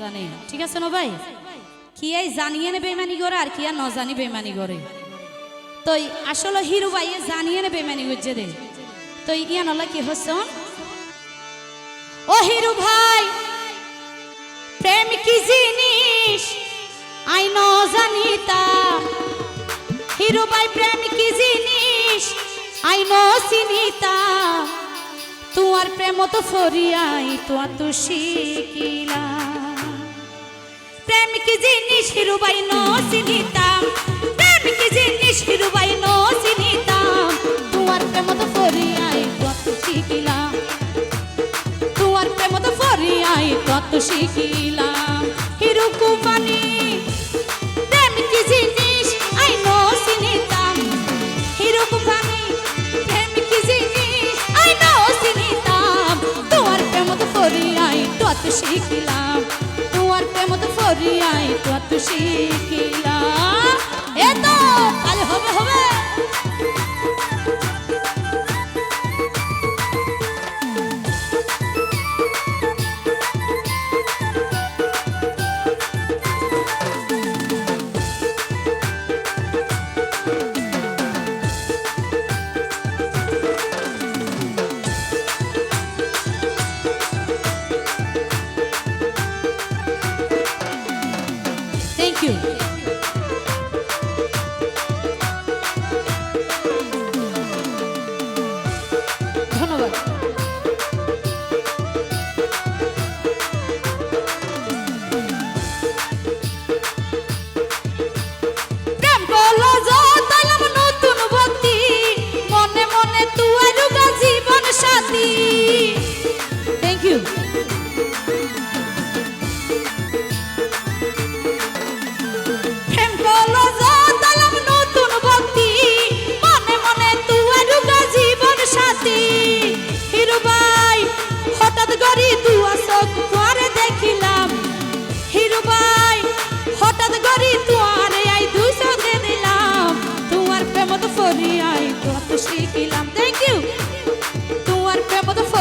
জানে। ঠিক আছে না ভাই? কি এই জানিয়ে নে বেমানি করে আর কি আর ন জানি বেমানি করে? তো আসলে হিরু ভাইয়ে জানিয়ে নে বেমানি করছে দে। তো ইয়ান হলো কি হচ্ছে? ও হিরু ভাই, প্রেম কি জিনিস? আই ন জানিতাম হিরু ভাই, প্রেম কি জিনিস? আই ন চিনিতাম তোমার প্রেম তো ফরিয়াই, তোমার তো শিখিলাম প্রেম কি জিনিস হিরুবাই ন চিনিতাম প্রেম কি জিনিস হিরুবাই ন চিনিতাম তোমার প্রেম তো ফরিয়াই কত শিখিলাম। তোমার প্রেম তো ফরিয়াই কত শিখিলাম। হিরু কুমানি প্রেম কি জিনিস? আই ন চিনিতাম হিরু কুমানি প্রেম কি জিনিস? আই ন চিনিতাম তোমার প্রেম তো ফরিয়াই কত শিখিলাম। তোমার প্রেম তো ফরিয়াই কত শিখিলাম এ তো কাল হবে হবে। 对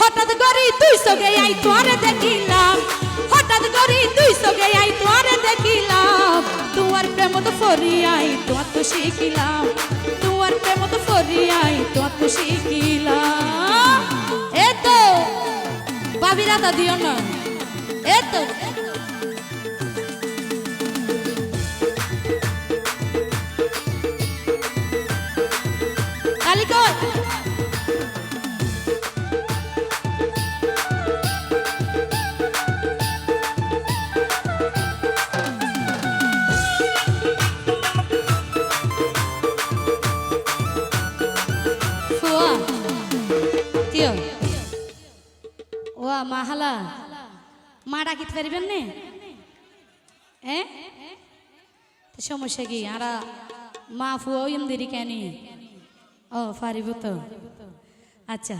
হঠাৎ করি তুই সগে আই তোরে দেখিলাম। হঠাৎ করি তুই সগে আই তোরে দেখিলাম। তোমার প্রেম তো ফরি আই তোমার তো শিখিলাম। তোমার প্রেম তো ফরি আই তোমার তো শিখিলাম। এ তো বাবিরা দিও না। ডাকিতে পারিবেন নে? সমস্যা কি? আরা মা ফুয়া ইম দেরি কেন? ও, পারিব তো। আচ্ছা।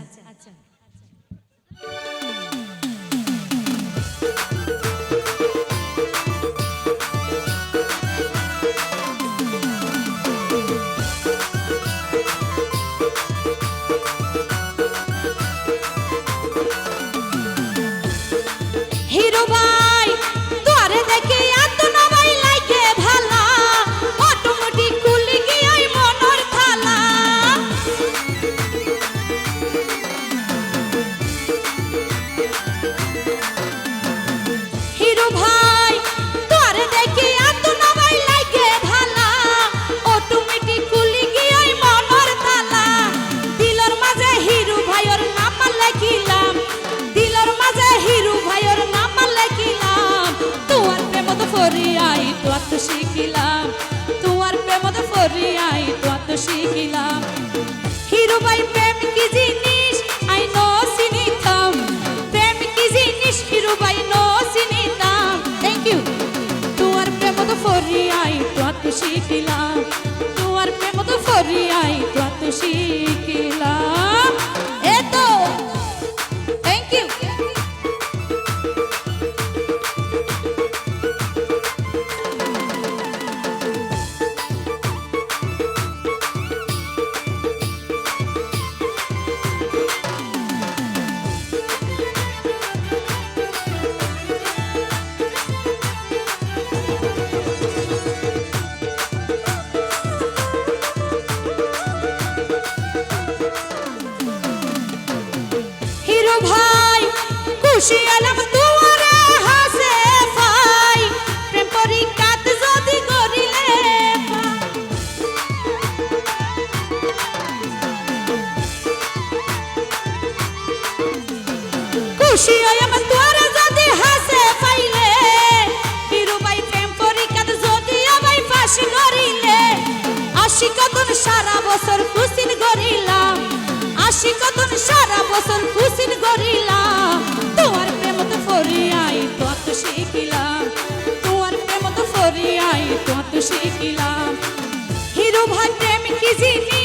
প্রেম তো ফরিয়াই তোমার তো শিখিলাম। হিরু ভাই খুশি আলাম তুয়ারে যদি হাসে পাইলে হিরো প্রেম পরীক্ষাত যদি আবাই ফাঁসি করিলে, আশি কতন সারা বছর খুশির গরিলাম আশি কতন সারা বছর খুশির গরিলাম তোমার প্রেম তো ফরিয়াই তত শিখিলাম। তোমার প্রেম তো ফরিয়াই তত শিখিলাম। হিরো ভাই প্রেম কি জিনিস?